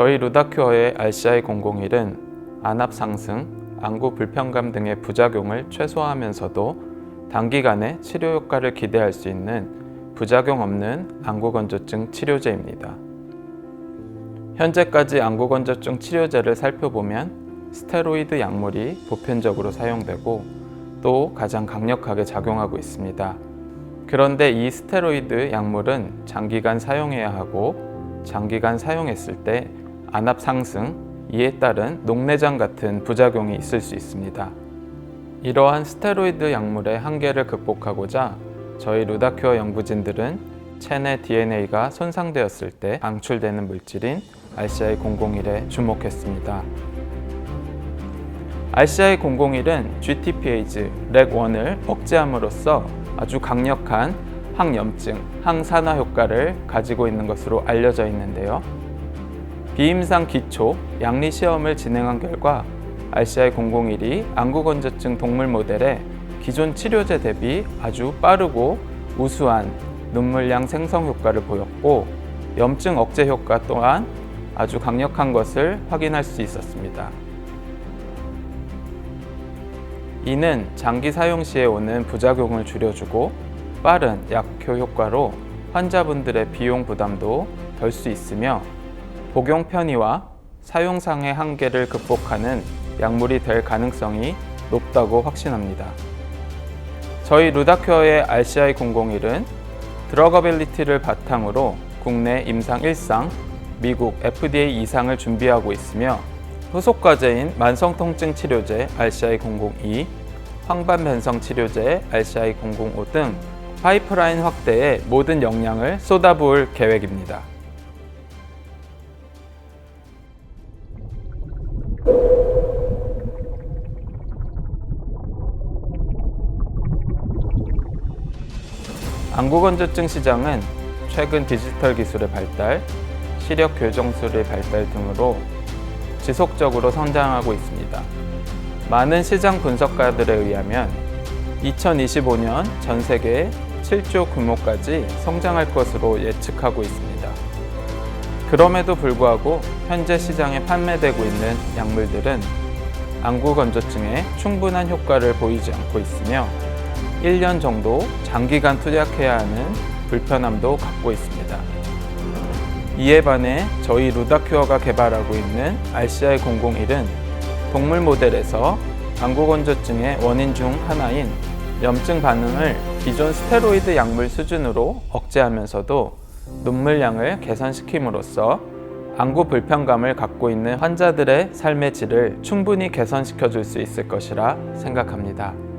저희 루다큐어의 RCI001은 안압 상승, 안구 불편감 등의 부작용을 최소화하면서도 단기간에 치료 효과를 기대할 수 있는 부작용 없는 안구건조증 치료제입니다. 현재까지 안구건조증 치료제를 살펴보면 스테로이드 약물이 보편적으로 사용되고 또 가장 강력하게 작용하고 있습니다. 그런데 이 스테로이드 약물은 장기간 사용해야 하고 장기간 사용했을 때 안압 상승, 이에 따른 녹내장 같은 부작용이 있을 수 있습니다. 이러한 스테로이드 약물의 한계를 극복하고자 저희 루다큐어 연구진들은 체내 DNA가 손상되었을 때 방출되는 물질인 RCI001에 주목했습니다. RCI001은 GTPase, REC1을 억제함으로써 아주 강력한 항염증, 항산화 효과를 가지고 있는 것으로 알려져 있는데요. 비임상 기초 양리 시험을 진행한 결과 RCI001이 안구건조증 동물 모델에 기존 치료제 대비 아주 빠르고 우수한 눈물량 생성 효과를 보였고 염증 억제 효과 또한 아주 강력한 것을 확인할 수 있었습니다. 이는 장기 사용 시에 오는 부작용을 줄여주고 빠른 약효 효과로 환자분들의 비용 부담도 덜 수 있으며 복용 편의와 사용상의 한계를 극복하는 약물이 될 가능성이 높다고 확신합니다. 저희 루다큐어의 RCI001은 드러거빌리티를 바탕으로 국내 임상 1상, 미국 FDA 이상을 준비하고 있으며 후속 과제인 만성통증 치료제 RCI002, 황반 변성 치료제 RCI005 등 파이프라인 확대에 모든 역량을 쏟아부을 계획입니다. 안구건조증 시장은 최근 디지털 기술의 발달, 시력 교정술의 발달 등으로 지속적으로 성장하고 있습니다. 많은 시장 분석가들에 의하면 2025년 전 세계 7조 규모까지 성장할 것으로 예측하고 있습니다. 그럼에도 불구하고 현재 시장에 판매되고 있는 약물들은 안구 건조증에 충분한 효과를 보이지 않고 있으며 1년 정도 장기간 투약해야 하는 불편함도 갖고 있습니다. 이에 반해 저희 루다큐어가 개발하고 있는 RCI001은 동물 모델에서 안구 건조증의 원인 중 하나인 염증 반응을 기존 스테로이드 약물 수준으로 억제하면서도 눈물량을 개선시킴으로써 안구 불편감을 갖고 있는 환자들의 삶의 질을 충분히 개선시켜 줄 수 있을 것이라 생각합니다.